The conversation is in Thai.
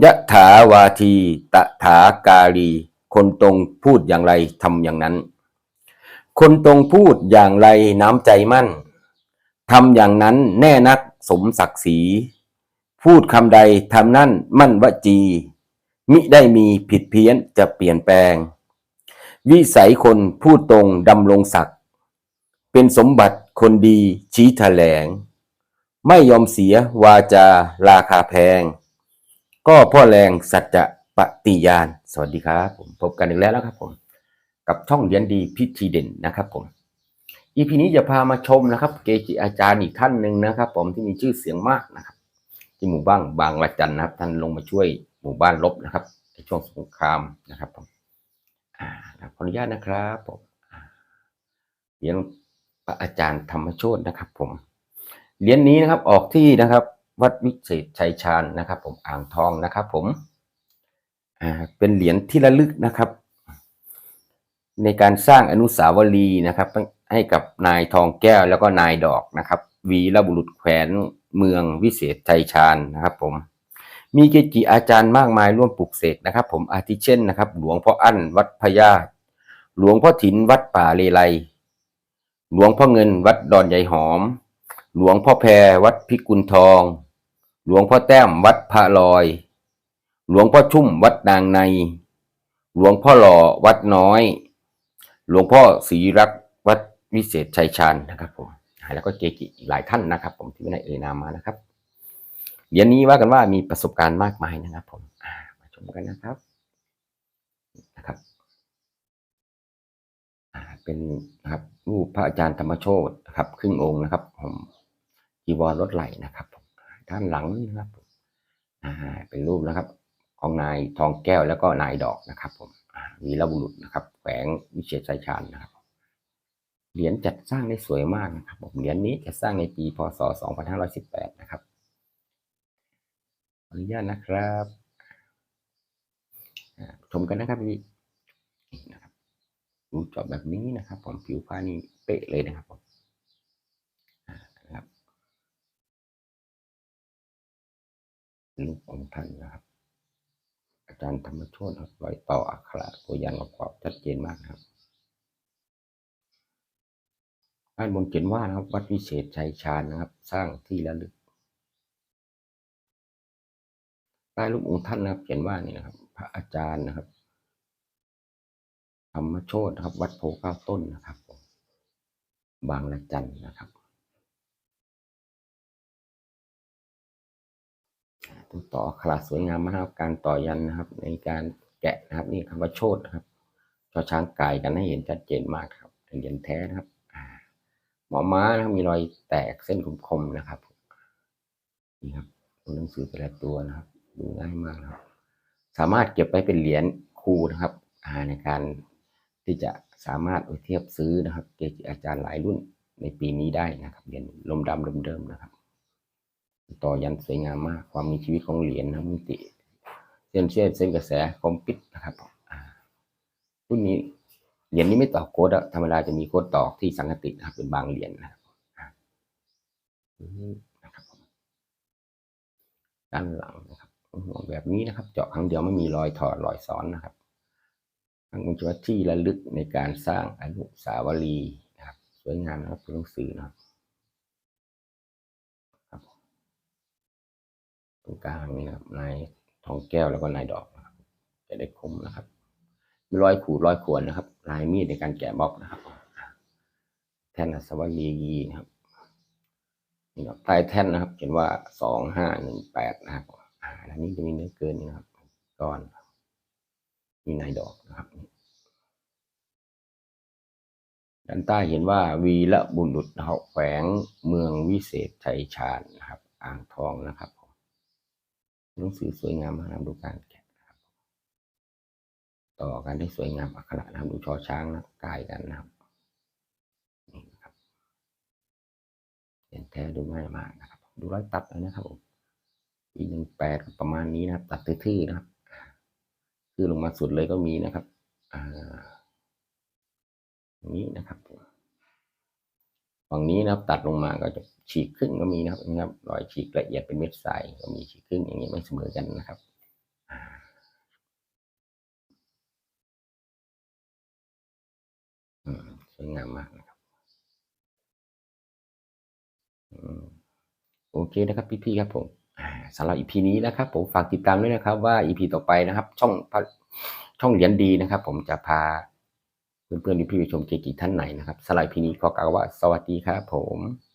ยะถาวาทีตถากาลีคนตรงพูดอย่างไรทำอย่างนั้น คนตรงพูดอย่างไรน้ำใจมั่นทำอย่างนั้นแน่นักสมศักดิ์ศรี พูดคำใดทำนั่นมั่นวจี มิได้มีผิดเพี้ยนจะเปลี่ยนแปลง วิสัยคนพูดตรงดำรงศักดิ์เป็นสมบัติคนดีชี้แถลง ไม่ยอมเสียวาจาราคาแพง ก็พ่อแรงสัจจะปฏิญาณ สวัสดีครับผมพบกันอีกแล้วนะครับผมกับช่องเรียนดีพิธีเด่นนะครับผมอีพีนี้จะพามาชมนะครับ เกจิอาจารย์อีกท่านหนึ่งนะครับ ผมที่มีชื่อเสียงมากนะครับ ที่หมู่บ้านบางละจันนะครับ ท่านลงมาช่วยหมู่บ้านลบนะครับในช่วงสงครามนะครับผมอ่าขออนุญาตนะครับผมเรียนพระอาจารย์ธรรมโชตนะครับ ผมเรียญนี้นะครับออกที่นะครับ วัดวิเศษชัยชาญนะครับ ผมอ่างทองนะครับ ผมอ่าเป็นเหรียญที่ระลึกนะครับ ในการสร้างอนุสาวรีย์นะครับ ให้กับนายทองแก้วแล้วก็นายดอกนะครับ วีรบุรุษแขวนเมืองวิเศษชัยชาญนะครับ ผม มีเกจิอาจารย์มากมายร่วมปลุกเสกนะครับ ผมอาทิเช่นนะครับ หลวงพ่ออั้นวัดพญาหลวงพ่อถินวัดป่าเลไลหลวงพ่อเงินวัดดอนใหญ่หอม หลวงพ่อแพรวัดพิกุลทอง หลวงพ่อแต้มวัดพระลอย หลวงพ่อชุ่มวัดนางใน หลวงพ่อหล่อวัดน้อย หลวงพ่อศรีรักวัดวิเศษชัยชาญนะครับผมแล้วก็เกจิหลายท่านนะครับ ผมที่ไม่ได้เอ่ยนามมานะครับเหรียญนี้ว่ากันว่ามีประสบการณ์มากมายนะครับ ผมมาชมกันนะครับนะครับเป็นนะครับรูปพระอาจารย์ธรรมโชตนะครับ ครึ่งองค์นะครับผม จีวรรถไหลนะครับผมด้านหลังนี่นะครับผมอ่าเป็นรูปนะครับ ของนายทองแก้วแล้วก็นายดอกนะครับผมอ่าวีรบุรุษนะครับแฝงวิเศษชัยชาญนะครับ เหรียญจัดสร้างได้สวยมากนะครับผมเหรียญนี้จะสร้างในปีพศ 2518 นะครับขออนุญาตนะครับอ่าชมกันนะครับพี่นี่นะครับรูจอบแบบนี้นะครับ ผมผิวผ้านี่เป๊ะเลยนะครับผมอ่านะครับ รูปองท่านนะครับอาจารย์ธรรมโชตครับรอยต่ออักขระตัวยันประกอบชัดเจนมากครับด้านบนเขียนว่านะครับ วัดวิเศษชัยชาญนะครับ สร้างที่ระลึกใต้รูปองค์ท่านนะครับ เขียนว่านี่นะครับ พระอาจารย์นะครับธรรมโชตครับ วัดโพเก้าต้นนะครับ บางละจันนะครับ ต่ออักขระสวยงามมากนะครับการต่อยันนะครับ ในการแกะนะครับ นี่คำว่าโชตนะครับชอช้างกายกันให้เห็นชัดเจนมากครับเหรียญแท้นะครับหมอม้านะครับมีรอยแตกเส้นคมๆนะครับนี่ครับตัวหนังสือแต่ละตัวนะครับ ดูง่ายมากครับ สามารถเก็บไว้เป็นเหรียญครูนะครับในการที่จะสามารถเอาเทียบซื้อนะครับ เกจิอาจารย์หลายรุ่นในปีนี้ได้นะครับเหรียญลมดำลมเดิมนะครับ ต่อยันสวยงามมาก ความมีชีวิตของเหรียญนะมิติเส้นเชื่อมเส้นกระแสคมปิดนะครับรุ่นนี้เหรียญนี้ไม่ต่อโค้ดะธรรมดาจะมีโค้ดต่อที่สังกตินะครับ เป็นบางเหรียญนะครับอ่านี่นะครับด้านหลังนะครับแบบนี้นะครับ เจาะครั้งเดียวไม่มีรอยถอดรอยซ้อนนะครับทั้งเป็นจุดที่ระลึกในการสร้างอนุสาวรีย์นะครับ สวยงามนะครับตัวหนังสือนะครับ ตรงกลางนี่ครับนายทองแก้วแล้วก็นายดอกนะครับจะได้คมนะครับมีรอยขูดรอยข่วนนะครับ ลายมีดในการแกะบล็อกนะครับ แท่นอัศวรียีนะครับนี่ครับใต้แท่นนะครับ เขียนว่าสองห้าหนึ่งแปดนะครับอันนี้จะมีเนื้อเกินนะครับก้อนมีนายดอกนะครับด้านใต้เห็นว่าวีละบุรุษนะครับแขวงเมืองวิเศษชัยชาญนะครับ อ่างทองนะครับผ หนังสือสวยงามมากนะครับดูการแกะนะครับ ต่อกันได้สวยงามอักขระนะครับดูชอช้างนะกายกันนะครับนี่นะครับเห็นแท้ดูง่ายมากนะครับ ดูรอยตัดเลยนะครับผมอีหนึ่งแปดประมาณนี้นะครับ ตัดทื่อๆนะครับคือลงมาสุดเลยก็มีนะครับอ่าอย่างนี้นะครับ ฝั่งนี้นะครับตัดลงมาก็จะฉีกครึ่งก็มีนะครับนะครับ รอยฉีกละเอียดเป็นเม็ดใสก็มีฉีกครึ่งอย่างนี้มันเสมอกันนะครับสวยงามมากนะครับโอเคนะครับพี่ๆครับผมสำหรับอีพีนี้นะครับ ผมฝากติดตามด้วยนะครับ ว่าอีพีต่อไปนะครับ ช่องช่องเหรียญดีนะครับ ผมจะพา เพื่อนๆพี่ผู้ชมเกจิท่านไหนนะครับสไลด์พีนี้ขอกล่าวว่าสวัสดีครับผม